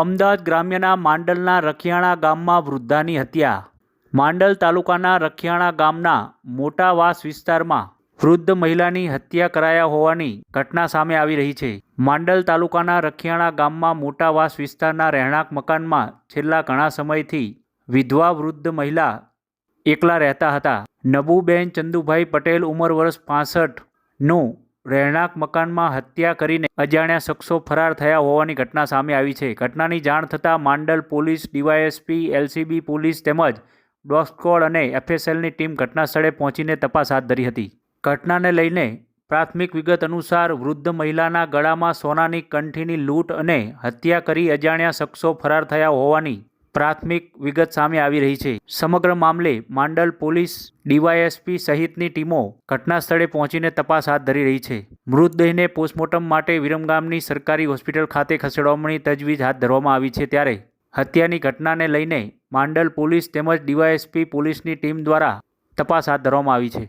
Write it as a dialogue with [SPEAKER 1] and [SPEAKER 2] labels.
[SPEAKER 1] અમદાવાદ ગ્રામ્યના માંડલના રખિયાણા ગામમાં વૃદ્ધાની હત્યા. માંડલ તાલુકાના રખિયાણા ગામના મોટાવાસ વિસ્તારમાં વૃદ્ધ મહિલાની હત્યા કરાયા હોવાની ઘટના સામે આવી રહી છે. માંડલ તાલુકાના રખિયાણા ગામમાં મોટાવાસ વિસ્તારના રહેણાંક મકાનમાં છેલ્લા ઘણા સમયથી વિધવા વૃદ્ધ મહિલા એકલા રહેતા હતા. નબુબેન ચંદુભાઈ પટેલ ઉંમર વર્ષ પાસઠનું રહેણાંક મકાનમાં હત્યા કરીને અજાણ્યા શખ્સો ફરાર થયા હોવાની ઘટના સામે આવી છે. ઘટનાની જાણ થતાં Mandal police, DYSP, LCB police તેમજ ડોસ્કોડ અને એફએસએલની ટીમ ઘટનાસ્થળે પહોંચીને તપાસ હાથ ધરી હતી. ઘટનાને લઈને પ્રાથમિક વિગત અનુસાર વૃદ્ધ મહિલાના ગળામાં સોનાની કંઠીની લૂંટ અને હત્યા કરી અજાણ્યા શખ્સો ફરાર થયા હોવાની પ્રાથમિક વિગત સામે આવી રહી છે. સમગ્ર મામલે માંડલ પોલીસ ડીવાયએસપી સહિતની ટીમો ઘટનાસ્થળે પહોંચીને તપાસ હાથ ધરી રહી છે. મૃતદેહને પોસ્ટમોર્ટમ માટે વિરમગામની સરકારી હોસ્પિટલ ખાતે ખસેડવાની તજવીજ હાથ ધરવામાં આવી છે ત્યારે હત્યાની ઘટનાને લઈને માંડલ પોલીસ તેમજ ડીવાયએસપી પોલીસની ટીમ દ્વારા તપાસ હાથ ધરવામાં આવી છે.